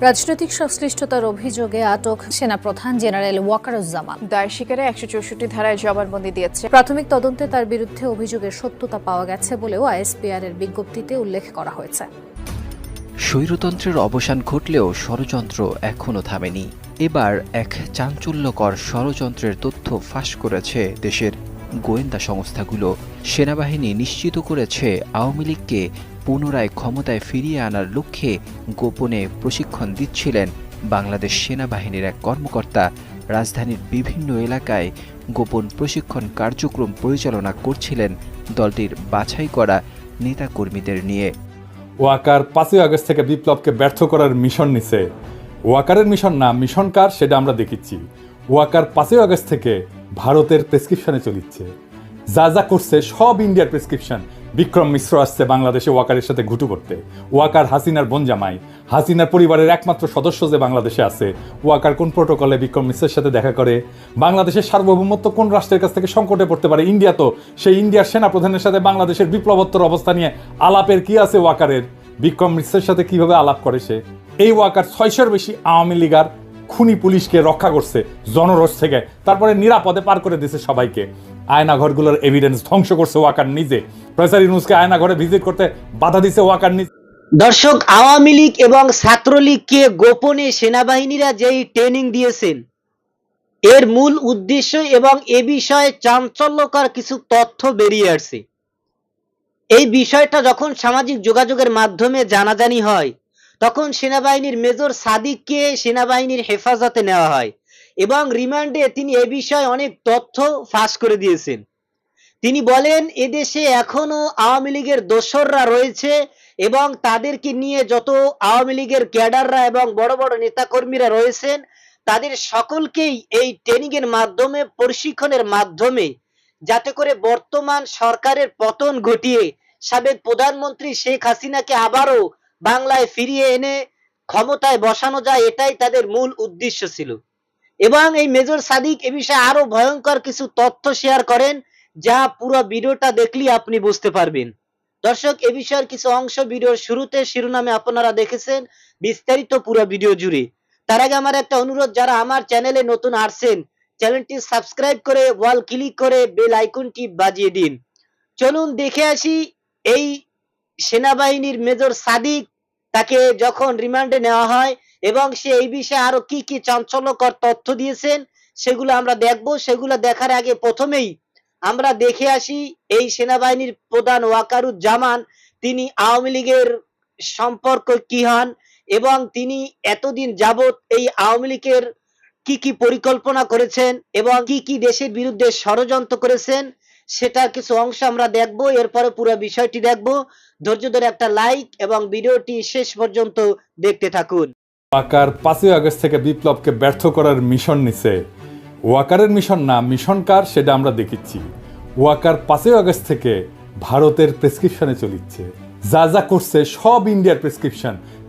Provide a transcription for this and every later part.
রাজনৈতিক সংশ্লিষ্টতার অভিযোগে আটক সেনাপ্রধান জেনারেল ওয়াকারুজ্জামান। দায় স্বীকারে একশো চৌষট্টি ধারায় জবানবন্দি দিয়েছে। প্রাথমিক তদন্তে তার বিরুদ্ধে অভিযোগের সত্যতা পাওয়া গেছে বলেও আইএসপিআর এর বিজ্ঞপ্তিতে উল্লেখ করা হয়েছে। স্বৈরতন্ত্রের অবসান ঘটলেও ষড়যন্ত্র এখনও থামেনি। এবার এক চাঞ্চল্যকর ষড়যন্ত্রের তথ্য ফাঁস করেছে দেশের গোয়েন্দা সংস্থাগুলো সেনাবাহিনী নিশ্চিত করেছে আওয়ামী লীগকে পুনরায় ক্ষমতায় ফিরিয়ে আনার লক্ষ্যে গোপনে প্রশিক্ষণ দিচ্ছিলেন বাংলাদেশ সেনাবাহিনীর এক কর্মকর্তা। রাজধানীর বিভিন্ন এলাকায় গোপন প্রশিক্ষণ কার্যক্রম পরিচালনা করছিলেন দলটির বাছাই করা নেতাকর্মীদের নিয়ে। ওয়াকার পাঁচই আগস্ট থেকে বিপ্লবকে ব্যর্থ করার মিশন নিছে। ওয়াকারের মিশন না মিশন কার সেটা আমরা দেখিচ্ছি। ওয়াকার পাঁচই আগস্ট থেকে ভারতের প্রেসক্রিপশনে চলিচ্ছে। যা যা করছে সব ইন্ডিয়ার প্রেসক্রিপশন বিক্রম মিশ্র আসছে বাংলাদেশে ওয়াকারের সাথে ঘুটু করতে। ওয়াকার হাসিনার বোন জামাই। হাসিনার পরিবারের একমাত্র সদস্য যে বাংলাদেশে আছে। ওয়াকার কোন প্রোটোকলে বিক্রম মিশ্রের সাথে দেখা করে? বাংলাদেশের সার্বভৌমত্ব কোন রাষ্ট্রের কাছ থেকে সংকটে পড়তে পারে? ইন্ডিয়া তো সেই ইন্ডিয়ার সেনাপ্রধানের সাথে বাংলাদেশের বিপ্লবোত্তর অবস্থা নিয়ে আলাপের কি আছে ওয়াকারের? বিক্রম মিশ্রের সাথে কীভাবে আলাপ করে সে? এই ওয়াকার ছয়শোর বেশি আওয়ামী লীগার খুনি পুলিশকে রক্ষা করছে জনরোষ থেকে। তারপরে নিরাপদে পার করে দিছে সবাইকে। আয়নাঘরগুলোর এভিডেন্স ধ্বংস করছে ওয়াকার নিজে। প্রফেসর ইউনুসকে আয়নাঘরে ভিজিট করতে বাধা দিছে ওয়াকার নিজে। দর্শক, আওয়ামী লীগ এবং ছাত্রলীগকে গোপনে সেনাবাহিনীরা যেই ট্রেনিং দিয়েছেন, এর মূল উদ্দেশ্য এবং এ বিষয়ে চাঞ্চল্যকর কিছু তথ্য বেরিয়ে আসছে। এই বিষয়টা যখন সামাজিক যোগাযোগের মাধ্যমে জানাজানি হয় তখন সেনাবাহিনীর মেজর সাদিককে সেনাবাহিনীর হেফাজতে নেওয়া হয় এবং রিমান্ডে তিনি এ বিষয়ে অনেক তথ্য ফাঁস করে দিয়েছেন। তিনি বলেন, এদেশে এখনও আওয়ামী লীগের দোসররা রয়েছে এবং তাদেরকে নিয়ে যত আওয়ামী লীগের ক্যাডাররা এবং বড় বড় নেতাকর্মীরা রয়েছেন, তাদের সকলকেই এই ট্রেনিং এর মাধ্যমে, প্রশিক্ষণের মাধ্যমে যাতে করে বর্তমান সরকারের পতন ঘটিয়ে সাবেক প্রধানমন্ত্রী শেখ হাসিনাকে আবারও বাংলায় ফিরিয়ে এনে ক্ষমতায় বসানো যায়, এটাই তাদের মূল উদ্দেশ্য ছিল। এবং এই মেজর সাদিক এ বিষয়ে আরও ভয়ঙ্কর কিছু তথ্য শেয়ার করেন, যা পুরো ভিডিওটা দেখলে আপনি বুঝতে পারবেন। দর্শক, এ বিষয়ের কিছু অংশ ভিডিওর শুরুতে শিরোনামে আপনারা দেখেছেন, বিস্তারিত পুরো ভিডিও জুড়ে। তার আগে আমার একটা অনুরোধ, যারা আমার চ্যানেলে নতুন আসছেন, চ্যানেলটি সাবস্ক্রাইব করে ওয়াল ক্লিক করে বেল আইকনটি বাজিয়ে দিন। চলুন দেখে আসি, এই সেনাবাহিনীর মেজর সাদিক তাকে যখন রিমান্ডে নেওয়া হয় এবং সে এই বিষয়ে আরও কি কি চাঞ্চল্যকর তথ্য দিয়েছেন, সেগুলো আমরা দেখব। সেগুলো দেখার আগে প্রথমেই আমরা দেখে আসি, এই সেনাবাহিনীর প্রধান ওয়াকারুজ্জামান, তিনি আওয়ামী লীগের সম্পর্ক কি হন এবং তিনি এতদিন যাবত এই আওয়ামী লীগের কি কি পরিকল্পনা করেছেন এবং কি কি দেশের বিরুদ্ধে ষড়যন্ত্র করেছেন সেটার কিছু অংশ আমরা দেখব, এরপরে পুরো বিষয়টি দেখব। ধৈর্য ধরে একটা লাইক এবং ভিডিওটি শেষ পর্যন্ত দেখতে থাকুন। ওয়াকার পাঁচই আগস্ট থেকে বিপ্লবকে ব্যর্থ করার মিশন নিছে। ওয়াকারের মিশন না মিশন কার সেটা আমরা দেখিচ্ছি। ওয়াকার পাঁচই আগস্ট থেকে ভারতের প্রেসক্রিপশনে চলিচ্ছে। যা যা করছে সব ইন্ডিয়ার প্রেসক্রিপশন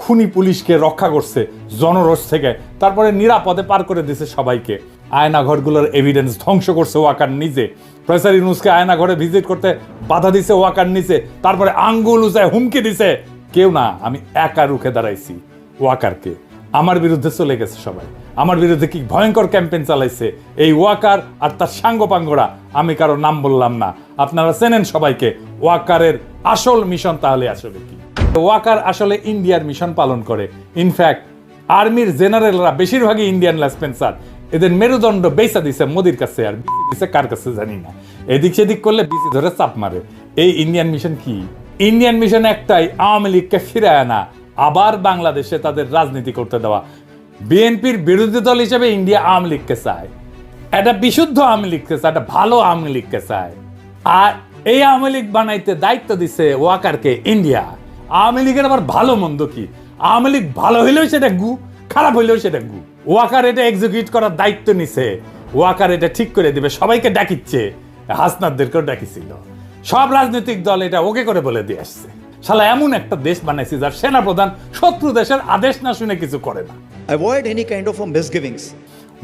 খুনি পুলিশকে রক্ষা করছে জনরোষ থেকে। তারপরে নিরাপদে পার করে দিছে সবাইকে। আয়নাঘরগুলোর এভিডেন্স ধ্বংস করছে ওয়াকার নিজে। প্রফেসর ইউনুসকে আয়নাঘরে ভিজিট করতে বাধা দিছে ওয়াকার নিচে তারপরে আঙ্গুল উচায় হুমকি দিছে। কেউ না, আমি একা রুখে দাঁড়াইছি ওয়াকারকে। আমার বিরুদ্ধে চলে গেছে সবাই। আমার বিরুদ্ধে কি ভয়ঙ্কর ক্যাম্পেইন চালাইছে? এই ওয়াকার আর তার সাঙ্গপাঙ্গরা, আমি কারও নাম বললাম না। আপনারা চেনেন সবাইকে, ওয়াকারের আসল মিশন তাহলে আসলে কি? ওয়াকার আসলে ইন্ডিয়ার মিশন পালন করে। ইনফ্যাক্ট আর্মির জেনারেলরা বেশিরভাগই ইন্ডিয়ান লেসপেন্সার এদের মেরুদণ্ড বেসা দিছে মোদির কাছে, আর দিছে কার কাছে জানি না। এদিক সেদিক করলে বিসি ধরে চাপ মারে। এই ইন্ডিয়ান মিশন কি? ইন্ডিয়ান মিশন একটাই আওয়ামী লীগকে ফিরে আনা, আবার বাংলাদেশে তাদের রাজনীতি করতে দেওয়া। বিএনপির বিরোধী দল হিসেবে ইন্ডিয়া আওয়ামী লীগকে চায়। একটা বিশুদ্ধ আওয়ামী লীগকে চায় একটা ভালো আওয়ামী লীগকে চায়। আর এই আওয়ামী লীগ বানাইতে দায়িত্ব দিছে ওয়াকারকে ইন্ডিয়া আওয়ামী লীগের আবার ভালো মন্দ কি? আওয়ামী লীগ ভালো হইলেও সেটা গু খারাপ হইলেও সেটা গু ওয়াকার এটা এক্সিকিউট করার দায়িত্ব নিছে। ওয়াকার এটা ঠিক করে দিবে সবাইকে ডাকিচ্ছে। হাসনাদদেরকেও ডাকিছিল। সব রাজনৈতিক দল এটা ওকে করে বলে দিয়ে আসছে। শালা এমন একটা দেশ বানাইছে যার সেনাপ্রধান শত্রু দেশের আদেশ না শুনে কিছু করে না। Avoid any kind of misgivings.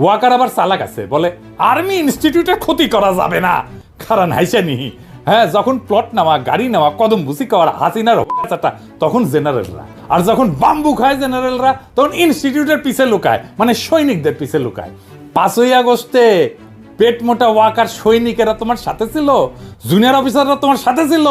Waker আবার চালাক আছে বলে আর্মি ইনস্টিটিউটের ক্ষতি করা যাবে না। কারণ হাইসানি হ্যাঁ যখন প্লট নেওয়া, গাড়ি নেওয়া, কদম ভুসি খাওয়ার, হাসিনার চাটা তখন জেনারেলরা আর যখন বাম্বু খায় জেনারেলরা তখন ইনস্টিটিউটের পিছে লুকায় মানে সৈনিকদের পিছে লুকায়। পাঁচই আগস্টে পেট মোটা ওয়াকার সৈনিকেরা তোমার সাথে ছিল? জুনিয়র অফিসাররা তোমার সাথে ছিল?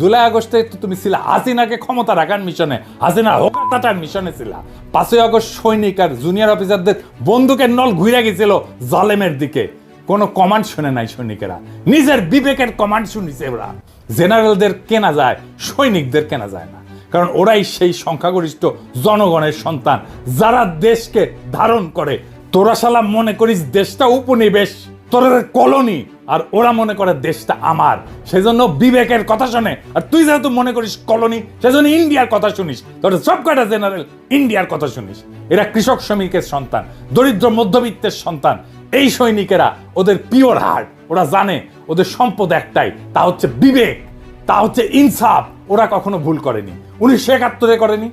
জুলাই আগস্টে তুমি ছিল, হাসিনাকে ক্ষমতা রাখার মিশনে হাসিনা হোকাটার মিশনে ছিল। পাঁচই আগস্ট সৈনিক আর জুনিয়র অফিসারদের বন্দুকের নল ঘুরে গেছিল জালেমের দিকে। কোনো কমান্ড শুনে নাই সৈনিকেরা। নিজের বিবেকের কমান্ড শুনিছে ওরা। জেনারেলদের কেনা যায়, সৈনিকদের কেনা যায় না। কারণ ওরাই সেই সংখ্যাগরিষ্ঠ জনগণের সন্তান, যারা দেশকে ধারণ করে। তোরা শালা মনে করিস দেশটা উপনিবেশ, তোদের কলোনি, আর ওরা মনে করে দেশটা আমার। সেজন্য বিবেকের কথা শোনে। আর তুই যেহেতু মনে করিস কলোনি, সেজন্য ইন্ডিয়ার কথা শুনিস। তোর সব কটা জেনারেল ইন্ডিয়ার কথা শুনিস। এরা কৃষক শ্রমিকের সন্তান, দরিদ্র মধ্যবিত্তের সন্তান এই সৈনিকেরা ওদের পিওর হার্ট, ওরা জানে ওদের সম্পদ একটাই, তা হচ্ছে বিবেক, তা হচ্ছে ইনসাফ, ওরা কখনো ভুল করেনি। উনিশশো একাত্তরে করেনি,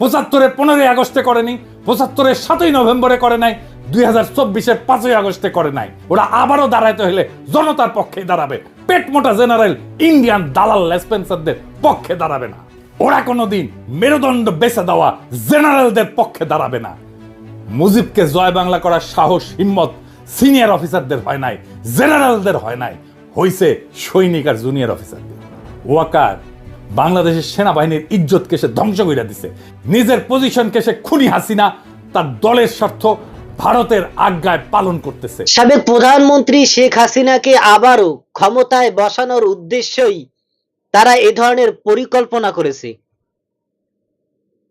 পঁচাত্তরে পনেরোই আগস্টে করেনি পঁচাত্তরের সাতই নভেম্বরে করে নাই, দুই হাজার চব্বিশের পাঁচই আগস্টে করে নাই। ওরা আবারও দাঁড়াইতে হলে জনতার পক্ষে দাঁড়াবে, পেট মোটা জেনারেল ইন্ডিয়ান দালাল লেসপেন্সারদের পক্ষে দাঁড়াবে না। ওরা কোনোদিন মেরুদণ্ড বেছে দেওয়া জেনারেলদের পক্ষে দাঁড়াবে না। মুজিবকে জয় বাংলা করার সাহস, হিম্মত সিনিয়র অফিসারদের হয় নাই, জেনারেলদের হয় নাই, হইছে সৈনিক আর জুনিয়র অফিসারদের। ওয়াকার, বাংলাদেশের সেনাবাহিনীর ইজ্জতকে সে ধ্বংস করে দিছে। নিজের পজিশনকে সে খুনি হাসিনা, তার দলের স্বার্থ ভারতের আজ্ঞায় পালন করতেছে। সাবেক প্রধানমন্ত্রী শেখ হাসিনাকে আবারও ক্ষমতায় বসানোর উদ্দেশ্যই তারা এ ধরনের পরিকল্পনা করেছে।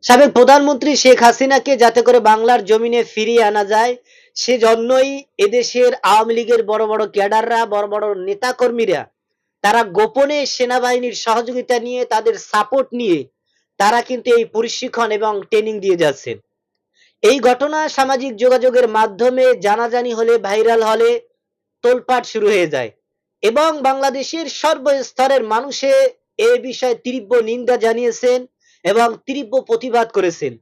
সাবেক প্রধানমন্ত্রী শেখ হাসিনাকে যাতে করে বাংলার জমিনে ফিরিয়ে আনা যায়, সেজন্যই এদেশের আওয়ামী লীগের বড় বড় ক্যাডাররা, বড় বড় নেতাকর্মীরা, তারা গোপনে সেনাবাহিনীর সহযোগিতা নিয়ে, তাদের সাপোর্ট নিয়ে, তারা কিন্তু এই প্রশিক্ষণ এবং ট্রেনিং দিয়ে যাচ্ছেন। এই ঘটনা সামাজিক যোগাযোগের মাধ্যমে জানাজানি হলে ভাইরাল হলে তোলপাট শুরু হয়ে যায় এবং বাংলাদেশের সর্বস্তরের মানুষে এ বিষয়ে তীব্র নিন্দা জানিয়েছেন। এবং তীব্র প্রতিবাদ করেছেন।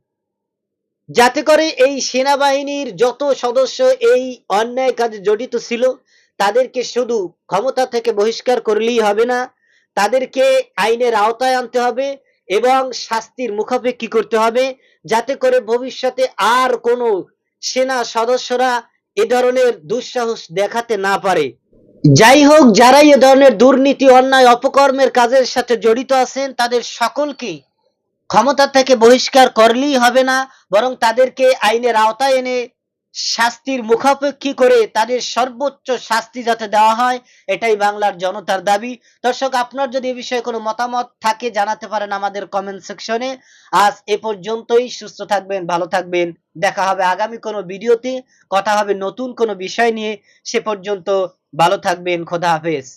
যাতে করে এই সেনাবাহিনীর যত সদস্য এই অন্যায় কাজে জড়িত ছিল, তাদেরকে শুধু ক্ষমতা থেকে বহিষ্কার করলেই হবে না, তাদেরকে আইনের আওতায় আনতে হবে এবং শাস্তির মুখাপেক্ষি করতে হবে, যাতে করে ভবিষ্যতে আর কোনো সেনা সদস্যরা এ ধরনের দুঃসাহস দেখাতে না পারে। যাই হোক, যারাই এ ধরনের দুর্নীতি, অন্যায়, অপকর্মের কাজের সাথে জড়িত আছেন, তাদের সকলকেই ক্ষমতা থেকে বহিষ্কার করলেই হবে না, বরং তাদেরকে আইনের আওতায় এনে শাস্তির মুখাপেক্ষী করে তাদের সর্বোচ্চ শাস্তি যাতে দেওয়া হয়, এটাই বাংলার জনতার দাবি। দর্শক, আপনার যদি এ বিষয়ে কোনো মতামত থাকে, জানাতে পারেন আমাদের কমেন্ট সেকশনে আজ এ পর্যন্তই, সুস্থ থাকবেন, ভালো থাকবেন। দেখা হবে আগামী কোনো ভিডিওতে। কথা হবে নতুন কোনো বিষয় নিয়ে। সে পর্যন্ত ভালো থাকবেন, খোদা হাফেজ।